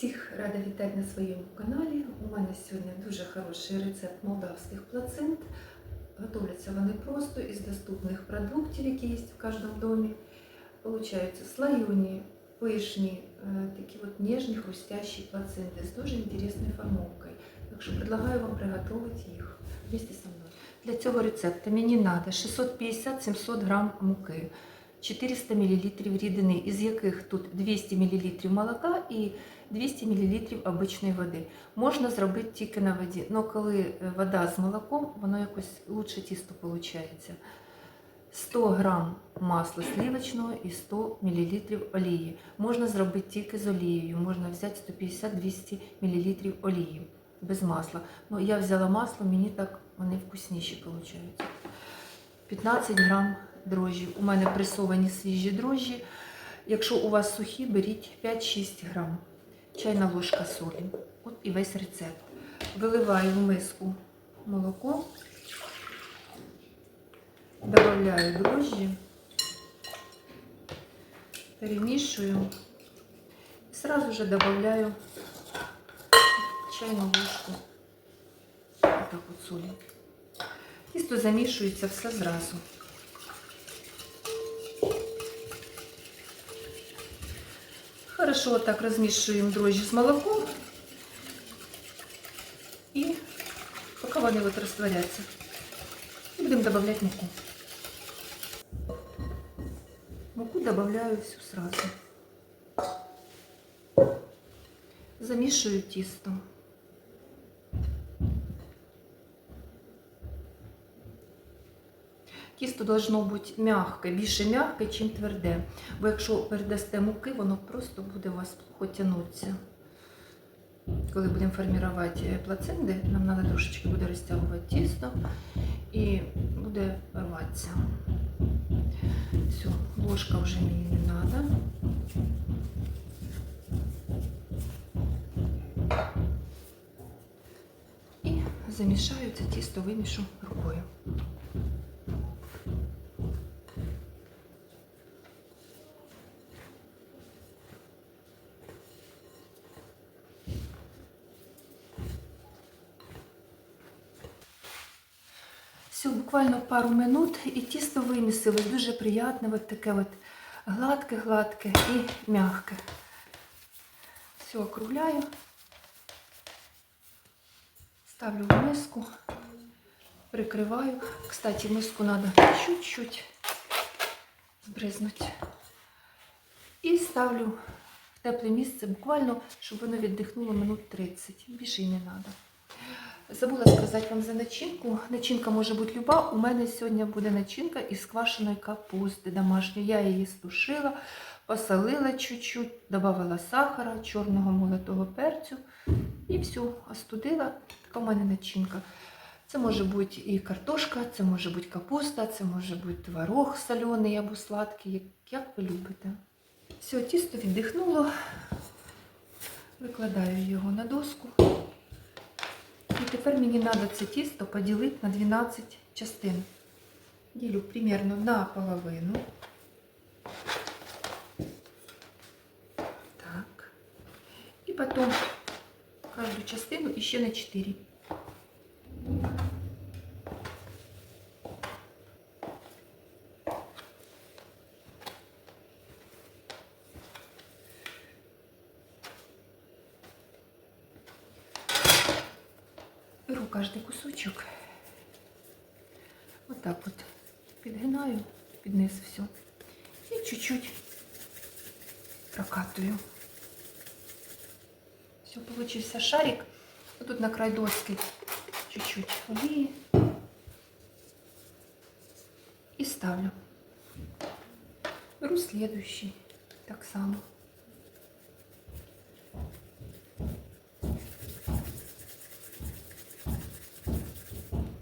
Всіх рада вітати на своєму каналі. У мене сьогодні дуже хороший рецепт молдавських плацент. Готовляться вони просто із доступних продуктів, які є в кожному домі. Получаються слоєні, пишні, э, такі от ніжні, хрустящі плаценти з дуже інтересною формовкою. Так що предлагаю вам приготувати їх вместе со мною. Для цього рецепту мені треба 650-700 грам муки. 400 мл рідини, із яких тут 200 мл молока і 200 мл обичної води. Можна зробити тільки на воді, але коли е, вода з молоком, воно якось лучше тісто виходить. 100 г масла сливочного і 100 мл олії. Можна зробити тільки з олією, можна взяти 150-200 мл олії без масла. Ну, я взяла масло, мені так вони вкусніші виходять. 15 грам дрожжі. У мене пресовані свіжі дрожжі. Якщо у вас сухі, беріть 5-6 грам. Чайна ложка солі. От і весь рецепт. Виливаю в миску молоко, додаю дрожжі, перемішую. І сразу же додаю чайну ложку. Отак от солі. Тісто замішується все зразу. Хорошо так розмішуємо дрожжі з молоком і поки вони от розтворяться. І будемо додавати муку. Муку додаю всю сразу. Замішую тісто. Тісто должно бути м'яке, більше м'яке, ніж тверде. Бо якщо передасте муки, воно просто буде у вас плохо тягнутися. Коли будемо формувати плаценти, нам треба трошечки буде розтягувати тісто і буде рватися. Все, ложка вже мені не треба. І замішаю це тісто, вимішу рукою. Все, буквально пару минут і тісто вимісилось. Дуже приємне, от таке от гладке-гладке і м'яке. Все, округляю. Ставлю в миску, прикриваю. Кстати, миску треба чуть-чуть збризнути. І ставлю в тепле місце, буквально, щоб воно віддихнуло минут 30. Більше й не треба. Забула сказати вам за начинку. Начинка може бути люба. У мене сьогодні буде начинка із квашеної капусти домашньої. Я її стушила, посолила чуть-чуть, додала сахара, чорного молотого перцю і все, остудила. Така у мене начинка. Це може бути і картошка, це може бути капуста, це може бути творог солений або сладкий, як, як ви любите. Все, тісто віддихнуло. Викладаю його на доску. І тепер мені треба це тісто поділити на 12 частин. Ділю примерно на половину. Так. І потім кожну частину ще на 4. Беру каждый кусочек. Вот так вот підгинаю під низ все. І чуть-чуть прокатую. Все, получился шарик. Тут на край доски чуть-чуть олії. І ставлю. Беру следующий. Так само.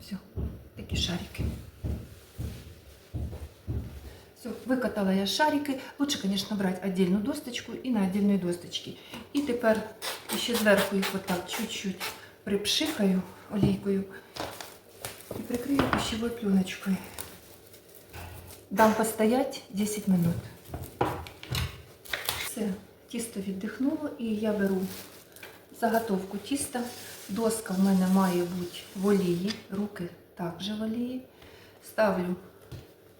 Все, такі шарики. Все, викатала я шарики. Лучше, конечно, брать отдельную досточку и на отдельной досточке. И теперь еще сверху их вот так чуть-чуть припшикаю олейкою и прикрою пищевой пленочкой. Дам постоять 10 минут. Все, Тісто віддихнуло і я беру заготовку тіста. Доска в мене має бути в олії, руки також в олії. Ставлю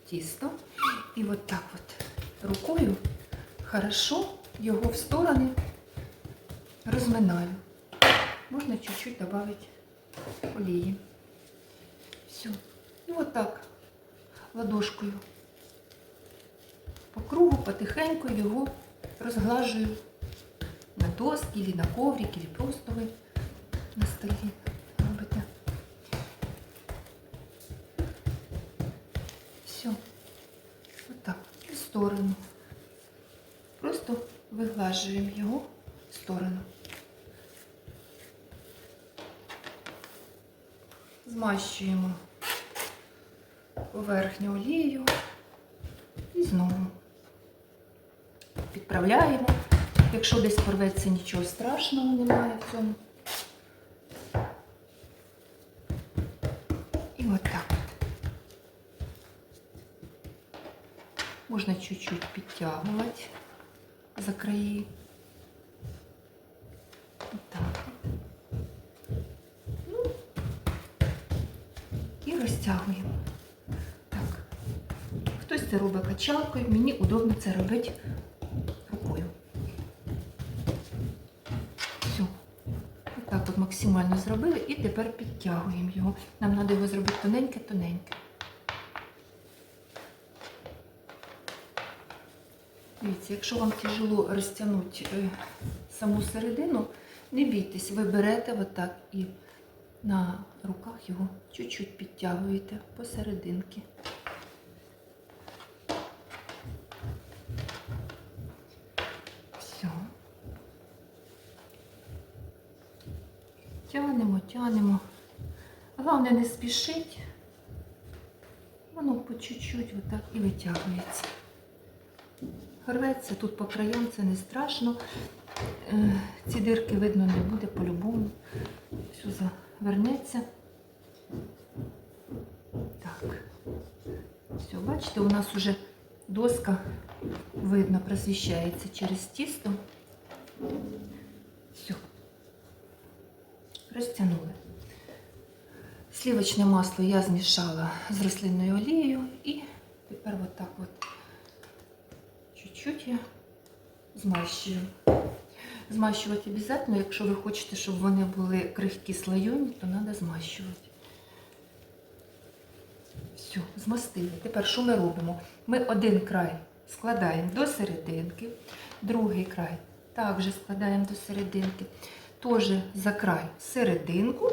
тісто і от так от рукою хорошо його в сторони розминаю. Можна чуть-чуть добавити олії. Все. І от так ладошкою по кругу потихеньку його розглажую на доски, или на коврик, или просто ви на столі робите. Все. Сторону. Просто виглажуємо його в сторону. Змащуємо поверхню олією і знову підправляємо. Якщо десь порветься, нічого страшного немає в цьому. І от так от. Можна чуть-чуть підтягувати за краї. Отак. Ну, і розтягуємо. Так. Хтось це робить качалкою, мені удобно це робити рукою. Все. Отак от максимально зробили і тепер підтягуємо його. Нам треба його зробити тоненьке-тоненьке. Дивіться, якщо вам тяжело розтягнути е, саму середину, не бійтесь, ви берете отак і на руках його чуть-чуть підтягуєте посерединки. Все. Тянемо, тянемо. Головне не спішить. Воно по чуть-чуть отак і витягується. Рветься тут по краям, це не страшно. Е, Ці дирки видно не буде по-любому. Все завернеться. Так. Все, бачите, у нас уже доска видно просвіщається через тісто. Все. Розтягнули. Сливочне масло я змішала з рослинною олією і тепер отак от чуть-чуть я змащую. Змащувати обов'язково, якщо ви хочете, щоб вони були крихкі слойоні, то треба змащувати. Все, змастили. Тепер що ми робимо? Ми один край складаємо до серединки, другий край також складаємо до серединки, теж за край серединку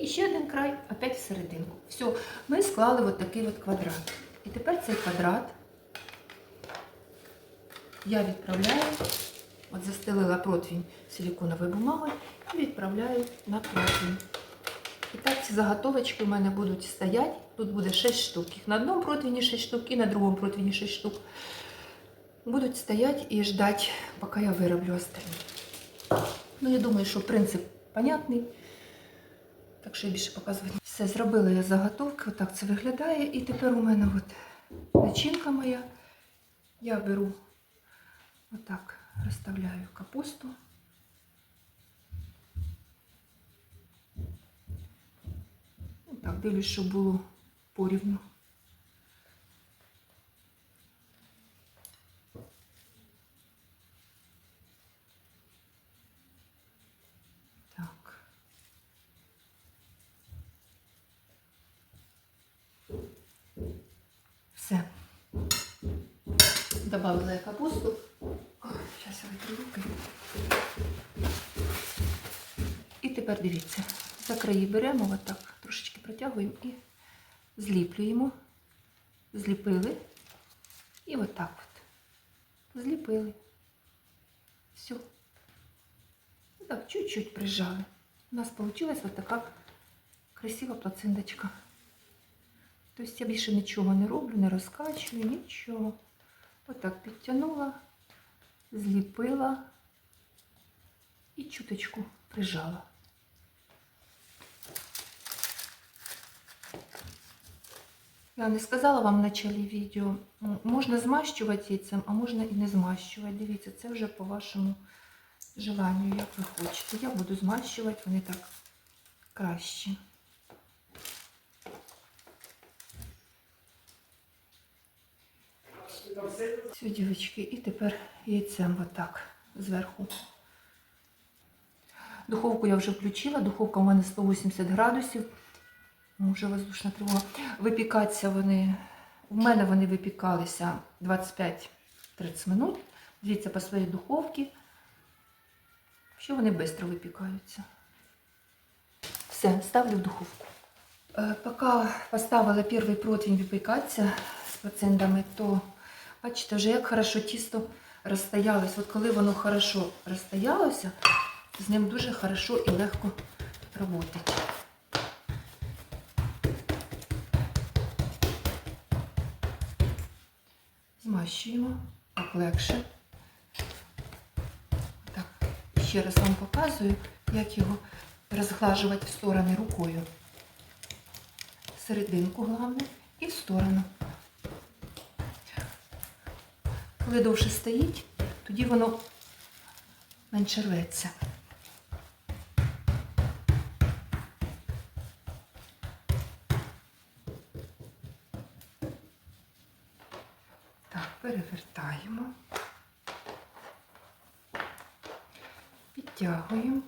і ще один край опять в серединку. Все, ми склали от такий от квадрат. І тепер цей квадрат я відправляю, от застелила противень силиконовою бумагою і відправляю на противень. І так ці заготовочки у мене будуть стояти. Тут буде 6 штук. На одному противні 6 штук і на другому противні 6 штук. Будуть стояти і ждати, поки я вироблю остальні. Ну, я думаю, що принцип понятний. Так що я більше показувати. Все, зробила я заготовки, отак це виглядає. І тепер у мене от начинка моя. Я беру отак, розставляю капусту. Так, дивлюсь, щоб було порівну. Все. Добавила я капусту. Руки. І тепер дивіться, за краї беремо отак, трошечки протягуємо і зліплюємо. Зліпили. І отак от. Зліпили. Все. Так, чуть-чуть прижали. У нас вийшла ось така красива плациночка. Тобто я більше нічого не роблю, не розкачую, нічого. Отак підтягнула, зліпила і чуточку прижала. Я не сказала вам в началі відео. Можна змащувати яйцем, а можна і не змащувати. Дивіться, це вже по вашому желанню, як ви хочете. Я буду змащувати, вони так краще. Все, дівчатки, і тепер яйцем отак зверху. Духовку я вже включила, духовка у мене 180 градусів. Ну, Вже воздушна тривога. Випікатися вони. У мене вони випікалися 25-30 минут. Дивіться по своїй духовці. Що вони швидко випікаються. Все, ставлю в духовку. Е, Поки поставила перший противень випікатися з пациентами, то бачите, вже як хорошо тісто розстоялось. От коли воно хорошо розстоялося, з ним дуже хорошо і легко працювати. Змащуємо, так легше. Так, ще раз вам показую, як його розглажувати в сторони рукою. Серединку головне і в сторону. Коли довше стоїть, тоді воно менше рветься. Так, перевертаємо. Підтягуємо.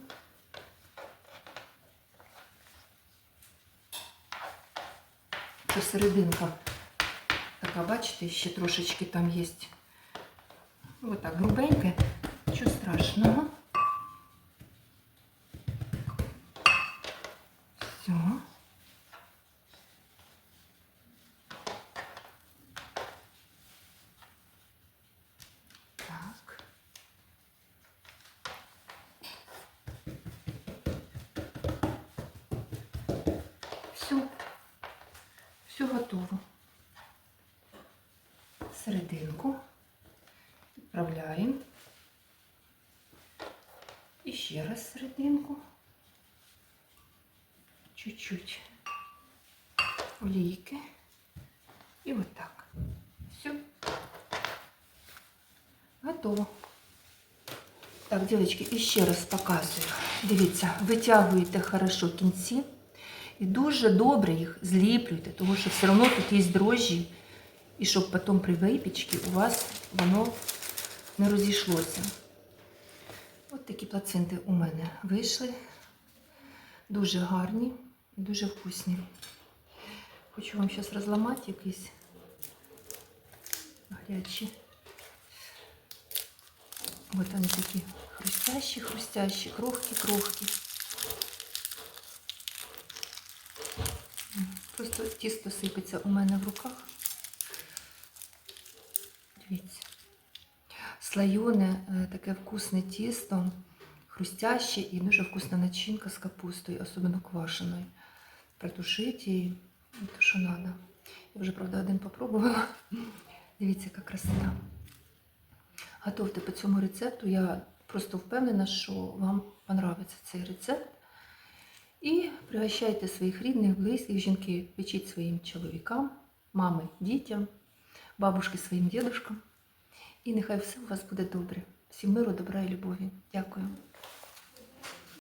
Це серединка така, бачите, ще трошечки там є. Ось так грубеньке, нічого страшного. Все. Так. Все. Все готово. Серединку відправляємо. І ще раз серединку. Чуть-чуть олійки. І отак. Все. Готово. Так, дівчатки, і ще раз показую. Дивіться, витягуєте хорошо кінці і дуже добре їх зліплюйте, тому що все одно тут є дрожжі, і щоб потім при випічці у вас воно не розійшлося. От такі плаценти у мене вийшли. Дуже гарні дуже вкусні. Хочу вам зараз розламати якісь гарячі. От вони такі хрустящі, хрустящі, крохкі, крохкі. Просто тісто сипеться у мене в руках. Дивіться. Слоєне, е, таке вкусне тісто, хрустяще і дуже вкусна начинка з капустою, особливо квашеною. Протушіть її, то що треба. Я вже, правда, один попробувала. Дивіться, яка красота. Готовте по цьому рецепту. Я просто впевнена, що вам понравиться цей рецепт. І пригощайте своїх рідних, близьких, жінки, печіть своїм чоловікам, мами, дітям, бабушки своїм дідушкам. І нехай все у вас буде добре. Всім миру, добра і любові. Дякую.